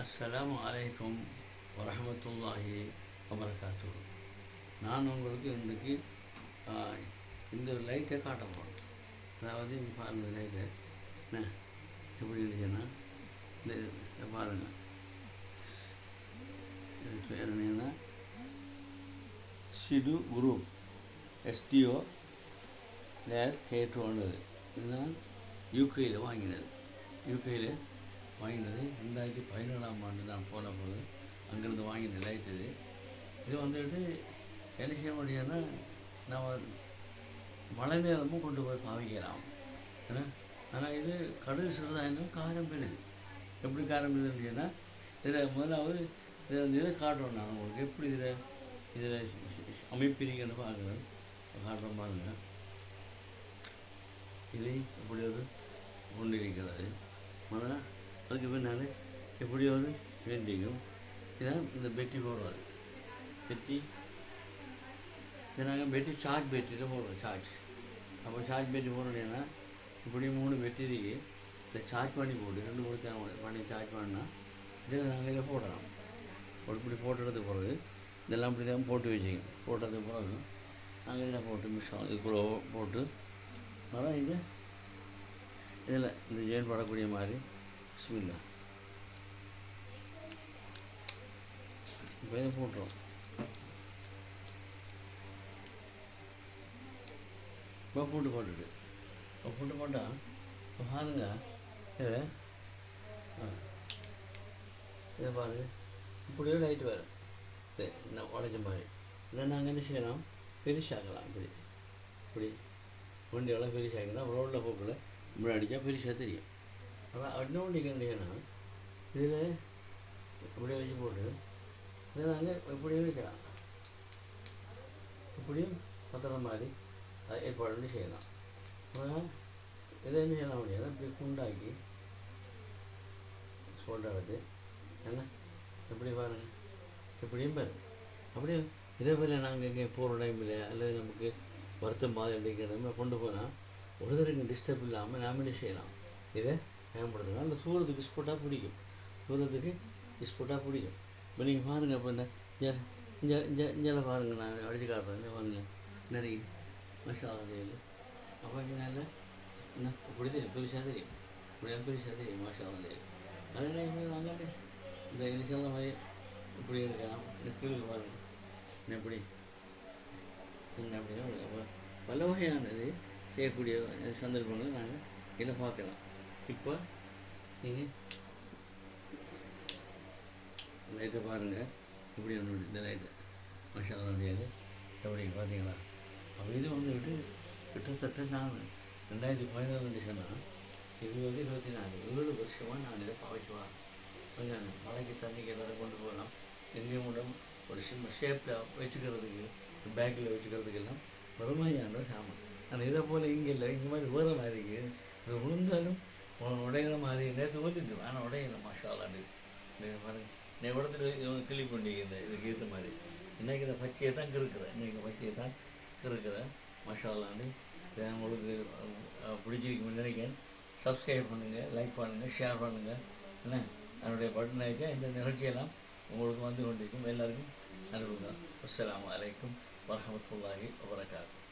அஸ்ஸலாமு அலைக்கும் வரமத்துல்லாஹி வபரகாத்து நான் உங்களுக்கு இன்றைக்கு இந்த லைட்டை காட்ட போகிறேன் அதாவது இங்கே பாருங்கள் லைட்டை. என்ன? எப்படி இருந்துச்சுன்னா இந்த பாருங்கள் இது பேர் என்னன்னா சிடு குரூப். எஸ்டிஓ டேஸ் லேஸ் கேட்டுவானது இதுதான் யூகேயில் வாங்கினது. யூகேயில் வாங்கினது. ரெண்டாயிரத்தி பதினேழாம் ஆண்டு நான் போன போது அங்கேருந்து வாங்கி லைட் இது. இது வந்துட்டு என்ன செய்ய முடியும்னா நம்ம மழை நேரமும் கொண்டு போய் பாவிக்கலாம். ஏன்னா ஆனால் இது கடுகு சிறுதாயிரம் காரம் பெருது எப்படி காரம் பெருதுன்னு இதில் முதலாவது இதை வந்து இதை காட்டுறோம் நான் உங்களுக்கு எப்படி இதில் இதில் அமைப்பிரிங்கன்னு பார்க்குறேன் காட்டுற பாருங்க இது இப்படி ஒரு ஒன்று இருக்கிறது அதுக்கு பின்னால் எப்படியாவது வேண்டியும் இதான் இந்த பெட்டி போடுறது. பெட்டி இதை நாங்கள் பெட்டி சார்ஜ் பெட்டியில் போடுறோம் சார்ஜ் அப்போ சார்ஜ் பெட்டி போடுறோன்னா இப்படி மூணு பெட்டி இருக்கு. இதை சார்ஜ் பண்ணி போட்டு ரெண்டு மூணு தேவை பண்ணி சார்ஜ் பண்ணால் இதில் நாங்கள் இதை போடுறோம் இப்படி போட்டுறது பிறகு இதெல்லாம் இப்படி தான் போட்டு வச்சுக்கோங்க போட்டது பிறகு நாங்கள் இதில் போட்டு மிஷம் இதுக்குள்ளே போட்டு அதான் இது இதில் இந்த ஜெயின் படக்கூடிய மாதிரி பிஸ்மில்லா இப்போ இதை போட்டுரும் இப்போ போட்டு போட்டுட்டு இப்போ போட்டு போட்டால் இப்போ பாருங்க இதை இதை பாருங்க இப்படியே லைட் வரும் இது இந்த உடஞ்ச மாதிரி இதை நாங்கள் என்ன செய்யலாம் பெருசாக்கலாம் இப்படி இப்படி வண்டியெல்லாம் பெருசாக்கலாம் ரோட்டில் போக்கில் இப்படி அடித்தா பெருசாக தெரியும் ஆனால் இன்னொன்று கேட்டீங்கன்னா இதில் இப்படியே வச்சு போட்டு இதை நாங்கள் இப்படியே வைக்கலாம். இப்படியும் பத்திர மாதிரி அதை ஏற்பாடு பண்ணி செய்யலாம். ஆனால் இதை என்ன செய்யலாம் முடியாது இப்படி குண்டாக்கி ஃபோட்டோ என்ன? எப்படி பாருங்க. இப்படியும் பாரு. அப்படியே இதே போல் நாங்கள் இங்கே போகிற டைமில் அல்லது நமக்கு வருத்தம் பாதை அடிக்கிற கொண்டு போனால் ஒருத்தருக்கு டிஸ்டர்ப் இல்லாமல் நாம என்ன செய்யலாம்? இதை பயன்படுத்தலாம் அந்த சூரத்துக்கு ஸ்போட்டாக பிடிக்கும். சூரத்துக்கு ஸ்போட்டாக பிடிக்கும். இப்போ நீங்கள் பாருங்கள் இப்போ இந்த இங்கே பாருங்கள் நான் அடித்து காட்டுறேன். இந்த பாருங்க நிறைய மசாலா தெரியுது அப்போ இதனால என்ன? இப்படி தெரியும் பெருசாக தெரியும். இப்படியா பெருசாக தெரியும் மசாலா தெரியும் அதே டைமில் நாங்கள் இந்த இனிஷியல் மாதிரி இப்படி இருக்கலாம். இந்த கீழே பாருங்கள் என்ன எப்படி என்ன அப்படின்னா பல வகையானது செய்யக்கூடிய சந்தர்ப்பங்களை நாங்கள் இதில் பார்க்கலாம். இப்போ நீங்கள் லைட்டை பாருங்கள் இப்படி ஒன்று இந்த லைட்டு மஷாலா முடியாது எப்படி பார்த்தீங்களா அப்போ இது வந்துட்டு கிட்டத்தட்ட நான் ரெண்டாயிரத்தி பதினாலு சொன்னால் வந்து இருபத்தி நாலு ஏழு வருஷமாக நான் இதை பாவிச்சுவா? கொஞ்சம் மழைக்கு தண்ணிக்கு எல்லாரும் கொண்டு போகலாம். எங்கேயும் கூட ஒரு சின்ன ஷேப்பில் வச்சுக்கிறதுக்கு பேக்கில் வச்சுக்கிறதுக்கு எல்லாம் வறுமையான சாமான். ஆனால் இதை போல் இங்கே இல்லை. இங்கே மாதிரி வேறு மாதிரி இருக்குது இது விழுந்தாலும் உடையிற மாதிரி நேற்று ஊற்றிட்டு ஆனால் உடையில மாஷாலாண்டு பாருங்க உடத்துல இடத்துல கிளி பண்ணிக்கிறேன் இதுக்கு ஏற்ற மாதிரி. இன்றைக்கி இந்த பச்சையை தான் கிறுக்கிறேன் இன்றைக்கி பச்சையை தான் கிறுக்கிறேன் மஷாலாண்டு உங்களுக்கு அஹ், பிடிச்சிருக்குன்னு நினைக்கிறேன். சப்ஸ்கிரைப் பண்ணுங்கள் லைக் பண்ணுங்கள் ஷேர் பண்ணுங்கள் என்ன? அதனுடைய பட்டன் வச்சா இந்த நிகழ்ச்சியெல்லாம் உங்களுக்கு வந்து கொண்டிருக்கும். எல்லாருக்கும் அனுப்புங்க அஸ்லாம் அலைக்கும் வரமத்துல்லாஹி வரகாத்து